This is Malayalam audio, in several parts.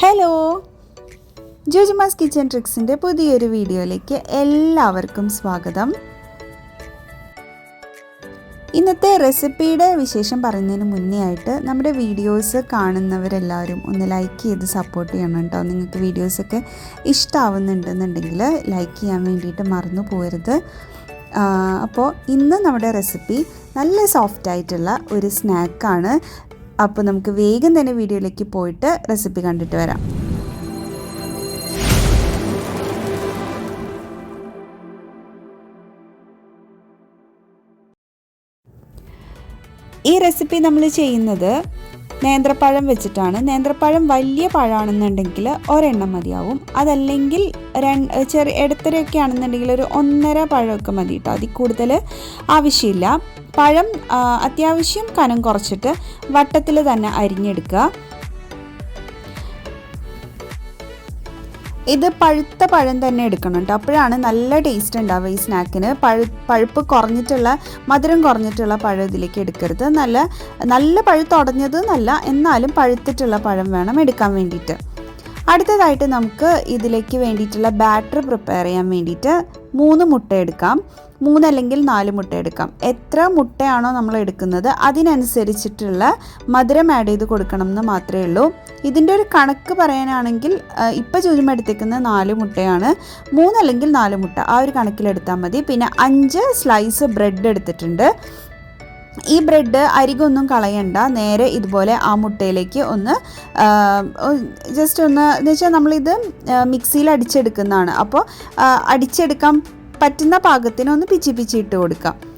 ഹലോ ജോജുമാസ് കിച്ചൺ ട്രിക്സിന്റെ പുതിയൊരു വീഡിയോയിലേക്ക് എല്ലാവർക്കും സ്വാഗതം. ഇന്നത്തെ റെസിപ്പിയുടെ വിശേഷം പറയുന്നതിന് മുന്നേ ആയിട്ട് നമ്മുടെ വീഡിയോസ് കാണുന്നവരെല്ലാവരും ഒന്ന് ലൈക്ക് ചെയ്ത് സപ്പോർട്ട് ചെയ്യണം കേട്ടോ. നിങ്ങൾക്ക് വീഡിയോസൊക്കെ ഇഷ്ടമാവുന്നുണ്ടെന്നുണ്ടെങ്കിൽ ലൈക്ക് ചെയ്യാൻ വേണ്ടിയിട്ട് മറന്നു പോരുത് അപ്പോൾ ഇന്ന് നമ്മുടെ റെസിപ്പി നല്ല സോഫ്റ്റ് ആയിട്ടുള്ള ഒരു സ്നാക്കാണ് അപ്പോൾ നമുക്ക് വേഗം തന്നെ വീഡിയോയിലേക്ക് പോയിട്ട് റെസിപ്പി കണ്ടിട്ട് വരാം. ഈ റെസിപ്പി നമ്മൾ ചെയ്യുന്നത് നേന്ത്രപ്പഴം വെച്ചിട്ടാണ്. നേന്ത്രപ്പഴം വലിയ പഴമാണെന്നുണ്ടെങ്കിൽ ഒരെണ്ണം മതിയാവും. അതല്ലെങ്കിൽ രണ്ട് ചെറിയ ഇടത്തരയൊക്കെ ആണെന്നുണ്ടെങ്കിൽ ഒരു ഒന്നര പഴമൊക്കെ മതി കേട്ടോ അതിൽ കൂടുതൽ ആവശ്യമില്ല. പഴം അത്യാവശ്യം കനം കുറച്ചിട്ട് വട്ടത്തിൽ തന്നെ അരിഞ്ഞെടുക്കുക. ഇത് പഴുത്ത പഴം തന്നെ എടുക്കണം കേട്ടോ. അപ്പോഴാണ് നല്ല ടേസ്റ്റ് ഉണ്ടാവുക ഈ സ്നാക്കിന് പഴു പഴുപ്പ് കുറഞ്ഞിട്ടുള്ള മധുരം കുറഞ്ഞിട്ടുള്ള പഴം ഇതിലേക്ക് എടുക്കരുത്. നല്ല നല്ല പഴുത്തുടഞ്ഞത് നല്ല എന്നാലും പഴുത്തിട്ടുള്ള പഴം വേണം എടുക്കാൻ വേണ്ടിയിട്ട്. അടുത്തതായിട്ട് നമുക്ക് ഇതിലേക്ക് വേണ്ടിയിട്ടുള്ള ബാറ്റർ പ്രിപ്പയർ ചെയ്യാൻ വേണ്ടിയിട്ട് മൂന്ന് മുട്ട എടുക്കാം. മൂന്നല്ലെങ്കിൽ നാല് മുട്ട എടുക്കാം. എത്ര മുട്ടയാണോ നമ്മൾ എടുക്കുന്നത് അതിനനുസരിച്ചിട്ടുള്ള മധുരം ആഡ് ചെയ്ത് കൊടുക്കണം എന്ന് മാത്രമേ ഉള്ളൂ. ഇതിന്റെ ഒരു കണക്ക് പറയാനാണെങ്കിൽ ഇപ്പോൾ ചോദ്യം എടുത്തേക്കുന്നത് നാല് മുട്ടയാണ്. മൂന്നല്ലെങ്കിൽ നാല് മുട്ട. ആ ഒരു കണക്കിലെടുത്താൽ മതി. പിന്നെ അഞ്ച് സ്ലൈസ് ബ്രെഡ് എടുത്തിട്ടുണ്ട്. ഈ ബ്രെഡ് അരികൊന്നും കളയണ്ട. നേരെ ഇതുപോലെ ആ മുട്ടയിലേക്ക് ഒന്ന് ജസ്റ്റ് ഒന്ന് എന്ന് വെച്ചാൽ നമ്മളിത് മിക്സിയിൽ അടിച്ചെടുക്കുന്നതാണ്. അപ്പോൾ അടിച്ചെടുക്കാൻ പറ്റുന്ന പാകത്തിന് ഒന്ന് പിച്ചി പിച്ചി ഇട്ട് കൊടുക്കാം.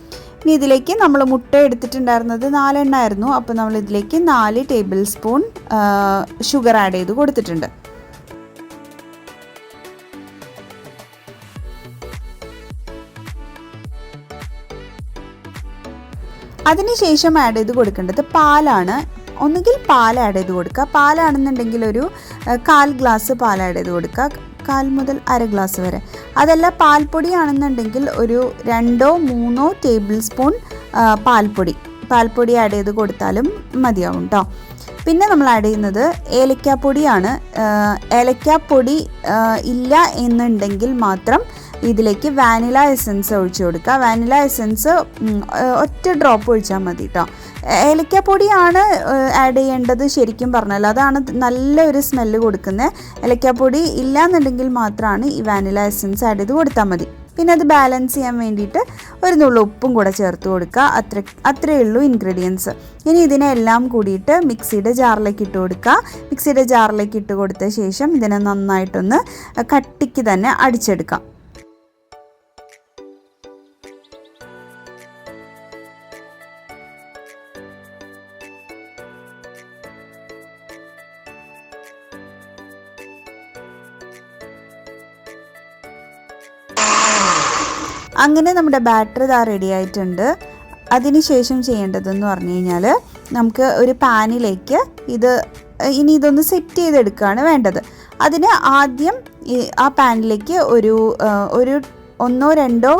ഇനി ഇതിലേക്ക് നമ്മൾ മുട്ട എടുത്തിട്ടുണ്ടായിരുന്നത് നാലെണ്ണമായിരുന്നു അപ്പോൾ നമ്മൾ ഇതിലേക്ക് നാല് ടേബിൾ സ്പൂൺ ഷുഗർ ആഡ് ചെയ്ത് കൊടുത്തിട്ടുണ്ട്. അതിനുശേഷം ആഡ് ചെയ്ത് കൊടുക്കേണ്ടത് പാലാണ്. ഒന്നുകിൽ പാൽ ആഡ് ചെയ്ത് കൊടുക്കുക. പാലാണെന്നുണ്ടെങ്കിൽ ഒരു കാൽ ഗ്ലാസ് പാൽ ആഡ് ചെയ്ത് കൊടുക്കുക. കാൽ മുതൽ അര ഗ്ലാസ് വരെ. അതല്ല പാൽപ്പൊടിയാണെന്നുണ്ടെങ്കിൽ ഒരു രണ്ടോ മൂന്നോ ടേബിൾ സ്പൂൺ പാൽപ്പൊടി. പാൽപ്പൊടി ആഡ് ചെയ്ത് കൊടുത്താലും മതിയാവും കേട്ടോ പിന്നെ നമ്മൾ ആഡ് ചെയ്യുന്നത് ഏലക്കാപ്പൊടിയാണ്. ഏലക്കാപ്പൊടി ഇല്ല എന്നുണ്ടെങ്കിൽ മാത്രം ഇതിലേക്ക് വാനില എസൻസ് ഒഴിച്ചു കൊടുക്കുക. വാനില എസൻസ് ഒറ്റ ഡ്രോപ്പ് ഒഴിച്ചാൽ മതി കേട്ടോ ഏലക്കാപ്പൊടിയാണ് ആഡ് ചെയ്യേണ്ടത് ശരിക്കും പറഞ്ഞാൽ അതാണ് നല്ലൊരു സ്മെല്ല് കൊടുക്കുന്നത് ഏലക്കാപ്പൊടി ഇല്ലാന്നുണ്ടെങ്കിൽ മാത്രമാണ് ഈ വാനില എസൻസ് ആഡ് ചെയ്ത് കൊടുത്താൽ മതി. പിന്നെ അത് ബാലൻസ് ചെയ്യാൻ വേണ്ടിയിട്ട് ഒരു നുള്ള ഉപ്പും കൂടെ ചേർത്ത് കൊടുക്കുക. അത്ര അത്രയേ ഉള്ളൂ ഇൻഗ്രീഡിയൻസ്. ഇനി ഇതിനെ എല്ലാം കൂടിയിട്ട് മിക്സിയുടെ ജാറിലേക്ക് ഇട്ട് കൊടുക്കുക. മിക്സിയുടെ ജാറിലേക്ക് ഇട്ട് കൊടുത്ത ശേഷം ഇതിനെ നന്നായിട്ടൊന്ന് കട്ടിക്ക് തന്നെ അടിച്ചെടുക്കാം. അങ്ങനെ നമ്മുടെ ബാറ്ററി ഇതാ റെഡി ആയിട്ടുണ്ട്. അതിനുശേഷം ചെയ്യേണ്ടതെന്ന് പറഞ്ഞു കഴിഞ്ഞാൽ നമുക്ക് ഒരു പാനിലേക്ക് ഇത് ഇനി ഇതൊന്ന് സെറ്റ് ചെയ്തെടുക്കുകയാണ് വേണ്ടത്. അതിന് ആദ്യം ആ പാനിലേക്ക് ഒരു ഒരു ഒന്നോ രണ്ടോ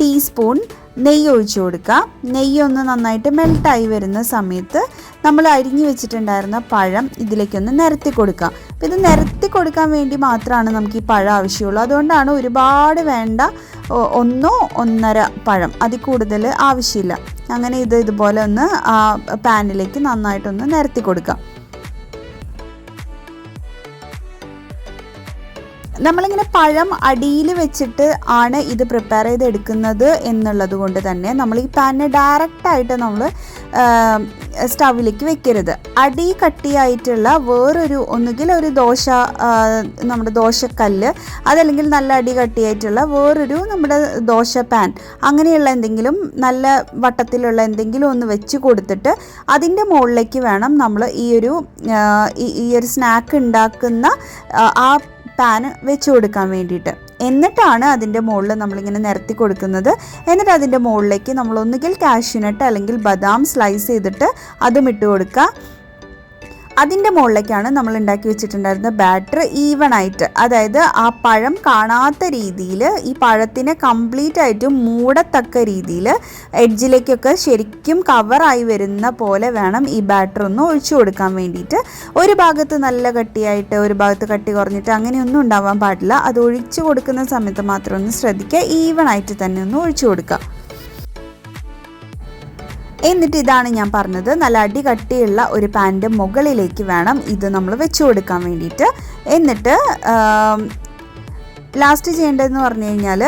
ടീസ്പൂൺ നെയ്യ് ഒഴിച്ചു കൊടുക്കുക. നെയ്യ് ഒന്ന് നന്നായിട്ട് മെൽട്ടായി വരുന്ന സമയത്ത് നമ്മൾ അരിഞ്ഞു വെച്ചിട്ടുണ്ടായിരുന്ന പഴം ഇതിലേക്കൊന്ന് നിരത്തി കൊടുക്കുക. അപ്പം ഇത് നിരത്തി കൊടുക്കാൻ വേണ്ടി മാത്രമാണ് നമുക്ക് ഈ പഴം ആവശ്യമുള്ളൂ. അതുകൊണ്ടാണ് ഒരുപാട് വേണ്ട ഒന്നോ ഒന്നര പഴം. അതിൽ കൂടുതൽ ആവശ്യമില്ല. അങ്ങനെ ഇത് ഇതുപോലെ ഒന്ന് പാനിലേക്ക് നന്നായിട്ടൊന്ന് നിരത്തി കൊടുക്കാം. നമ്മളിങ്ങനെ പഴം അടിയിൽ വെച്ചിട്ട് ആണ് ഇത് പ്രിപ്പയർ ചെയ്ത് എടുക്കുന്നത് എന്നുള്ളത് കൊണ്ട് തന്നെ നമ്മൾ ഈ പാനിനെ ഡയറക്റ്റായിട്ട് നമ്മൾ സ്റ്റവിലേക്ക് വെക്കരുത്. അടി കട്ടിയായിട്ടുള്ള വേറൊരു ഒന്നുകിൽ ഒരു ദോശ നമ്മുടെ ദോശക്കല്ല് അതല്ലെങ്കിൽ നല്ല അടി കട്ടിയായിട്ടുള്ള വേറൊരു നമ്മുടെ ദോശ പാൻ അങ്ങനെയുള്ള എന്തെങ്കിലും നല്ല വട്ടത്തിലുള്ള എന്തെങ്കിലും ഒന്ന് വെച്ച് കൊടുത്തിട്ട് അതിന്റെ മുകളിലേക്ക് വേണം നമ്മൾ ഈ ഒരു ഈ ഒരു സ്നാക്ക് ഉണ്ടാക്കുന്ന ആ പാൻ വെച്ച് കൊടുക്കാൻ വേണ്ടിയിട്ട്. എന്നിട്ടാണ് അതിന്റെ മുകളിൽ നമ്മളിങ്ങനെ നിരത്തി കൊടുക്കുന്നത്. എന്നിട്ട് അതിന്റെ മുകളിലേക്ക് നമ്മൾ ഒന്നുകിൽ കാഷ്യൂനട്ട് അല്ലെങ്കിൽ ബദാം സ്ലൈസ് ചെയ്തിട്ട് അതും ഇട്ട് കൊടുക്കുക. അതിന്റെ മുകളിലേക്കാണ് നമ്മൾ ഉണ്ടാക്കി വെച്ചിട്ടുണ്ടായിരുന്ന ബാറ്റർ ഈവൺ ആയിട്ട്. അതായത് ആ പഴം കാണാത്ത രീതിയിൽ ഈ പഴത്തിനെ കംപ്ലീറ്റ് ആയിട്ട് മൂടത്തക്ക രീതിയിൽ എഡ്ജിലേക്കൊക്കെ ശരിക്കും കവറായി വരുന്ന പോലെ വേണം ഈ ബാറ്റർ ഒന്ന് ഒഴിച്ചു കൊടുക്കാൻ വേണ്ടിയിട്ട്. ഒരു ഭാഗത്ത് നല്ല കട്ടിയായിട്ട് ഒരു ഭാഗത്ത് കട്ടി കുറഞ്ഞിട്ട് അങ്ങനെയൊന്നും ഉണ്ടാവാൻ പാടില്ല. അത് ഒഴിച്ചു കൊടുക്കുന്ന സമയത്ത് മാത്രം ഒന്ന് ശ്രദ്ധിക്കുക. ഈവൺ ആയിട്ട് തന്നെ ഒന്ന് ഒഴിച്ചു കൊടുക്കുക. എന്നിട്ട് ഇതാണ് ഞാൻ പറഞ്ഞത്. നല്ല അടി കട്ടിയുള്ള ഒരു പാന്റെ മുകളിലേക്ക് വേണം ഇത് നമ്മൾ വെച്ച് കൊടുക്കാൻ വേണ്ടിയിട്ട്. എന്നിട്ട് ലാസ്റ്റ് ചെയ്യേണ്ടതെന്ന് പറഞ്ഞു കഴിഞ്ഞാൽ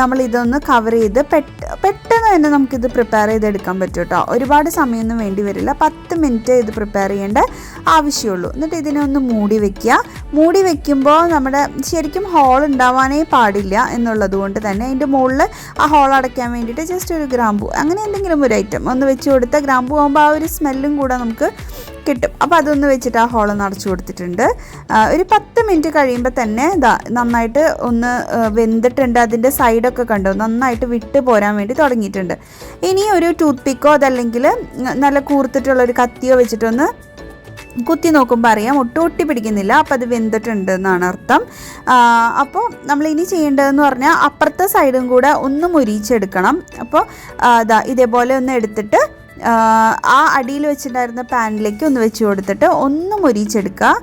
നമ്മൾ ഇതൊന്ന് കവർ ചെയ്ത് പെട്ട പെട്ടെന്ന് തന്നെ നമുക്കിത് പ്രിപ്പയർ ചെയ്തെടുക്കാൻ പറ്റും കേട്ടോ ഒരുപാട് സമയമൊന്നും വേണ്ടി വരില്ല. പത്ത് മിനിറ്റ് ഇത് പ്രിപ്പയർ ചെയ്യേണ്ട ആവശ്യമുള്ളൂ. എന്നിട്ട് ഇതിനെ ഒന്ന് മൂടി വെക്കുക. മൂടി വെക്കുമ്പോൾ നമ്മുടെ ശരിക്കും ഹോൾ ഉണ്ടാവാനേ പാടില്ല എന്നുള്ളത് കൊണ്ട് തന്നെ അതിന്റെ മുകളിൽ ആ ഹോൾ അടയ്ക്കാൻ വേണ്ടിയിട്ട് ജസ്റ്റ് ഒരു ഗ്രാമ്പു അങ്ങനെ എന്തെങ്കിലും ഒരു ഐറ്റം ഒന്ന് വെച്ച് കൊടുത്താൽ ഗ്രാമ്പു ആകുമ്പോൾ ആ ഒരു സ്മെല്ലും കൂടെ നമുക്ക് കിട്ടും. അപ്പോൾ അതൊന്ന് വെച്ചിട്ട് ആ ഹോളൊന്ന് അടച്ചു കൊടുത്തിട്ടുണ്ട്. ഒരു പത്ത് മിനിറ്റ് കഴിയുമ്പോൾ തന്നെ ഇതാ നന്നായിട്ട് ഒന്ന് വെന്തിട്ടുണ്ട്. അതിന്റെ സൈഡൊക്കെ കണ്ടു? നന്നായിട്ട് വിട്ട് പോരാൻ വേണ്ടി തുടങ്ങിയിട്ടുണ്ട്. ഇനി ഒരു ടൂത്ത് പിക്കോ അതല്ലെങ്കിൽ നല്ല കൂർത്തിട്ടുള്ള ഒരു കത്തിയോ വെച്ചിട്ടൊന്ന് കുത്തി നോക്കുമ്പോൾ അറിയാം. ഒട്ടും ഒട്ടി പിടിക്കുന്നില്ല. അപ്പോൾ അത് വെന്തിട്ടുണ്ട് എന്നാണ് അർത്ഥം. അപ്പോൾ നമ്മൾ ഇനി ചെയ്യേണ്ടതെന്ന് പറഞ്ഞാൽ അപ്പുറത്തെ സൈഡും കൂടെ ഒന്ന് മുരിച്ചെടുക്കണം അപ്പോൾ ഇതാ ഇതേപോലെ ഒന്ന് എടുത്തിട്ട് ആ അടിയിൽ വെച്ചിട്ടുണ്ടായിരുന്ന പാനിലേക്ക് ഒന്ന് വെച്ച് കൊടുത്തിട്ട് ഒന്ന് മുരിച്ചെടുക്കുക.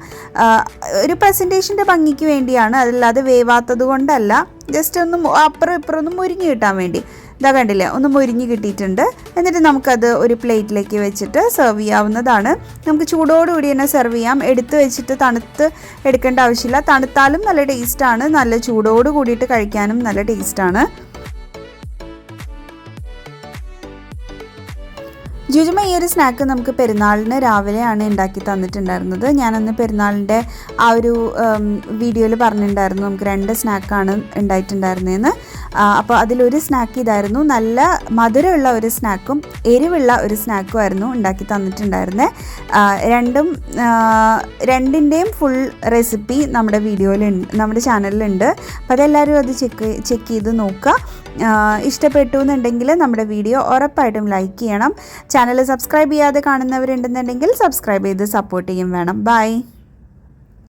ഒരു പ്രസന്റേഷന്റെ ഭംഗിക്ക് വേണ്ടിയാണ്. അതല്ലാതെ വേവാത്തത് കൊണ്ടല്ല. ജസ്റ്റ് ഒന്ന് അപ്പുറം ഇപ്പുറം ഒന്ന് മുരിഞ്ഞ് കിട്ടാൻ വേണ്ടി. ഇതാ കണ്ടില്ലേ? ഒന്ന് മുരിഞ്ഞ് കിട്ടിയിട്ടുണ്ട്. എന്നിട്ട് നമുക്കത് ഒരു പ്ലേറ്റിലേക്ക് വെച്ചിട്ട് സെർവ് ചെയ്യാവുന്നതാണ്. നമുക്ക് ചൂടോടുകൂടി തന്നെ സെർവ് ചെയ്യാം. എടുത്ത് വെച്ചിട്ട് തണുത്ത് എടുക്കേണ്ട ആവശ്യമില്ല. തണുത്താലും നല്ല ടേസ്റ്റാണ് നല്ല ചൂടോട് കൂടിയിട്ട് കഴിക്കാനും നല്ല ടേസ്റ്റാണ് ജുജുമ ഈ ഒരു സ്നാക്ക് നമുക്ക് പെരുന്നാളിന് രാവിലെയാണ് ഉണ്ടാക്കി തന്നിട്ടുണ്ടായിരുന്നത്. ഞാനന്ന് പെരുന്നാളിന്റെ ആ ഒരു വീഡിയോയിൽ പറഞ്ഞിട്ടുണ്ടായിരുന്നു. നമുക്ക് രണ്ട് സ്നാക്കാണ് ഉണ്ടായിട്ടുണ്ടായിരുന്നതെന്ന് അപ്പോൾ അതിലൊരു സ്നാക്ക് ഇതായിരുന്നു. നല്ല മധുരമുള്ള ഒരു സ്നാക്കും എരിവുള്ള ഒരു സ്നാക്കും ആയിരുന്നു ഉണ്ടാക്കി തന്നിട്ടുണ്ടായിരുന്നത് രണ്ടും രണ്ടിന്റെയും ഫുൾ റെസിപ്പി നമ്മുടെ വീഡിയോയിലുണ്ട് നമ്മുടെ ചാനലിലുണ്ട് അപ്പോൾ അതെല്ലാവരും അത് ചെക്ക് ചെക്ക് ചെയ്ത് നോക്കുക. ഇഷ്ടപ്പെട്ടു എന്നുണ്ടെങ്കിൽ നമ്മുടെ വീഡിയോ ഉറപ്പായിട്ടും ലൈക്ക് ചെയ്യണം. ചാനൽ സബ്സ്ക്രൈബ് ചെയ്യാതെ കാണുന്നവരുണ്ടെന്നുണ്ടെങ്കിൽ സബ്സ്ക്രൈബ് ചെയ്ത് സപ്പോർട്ട് ചെയ്യും വേണം. ബൈ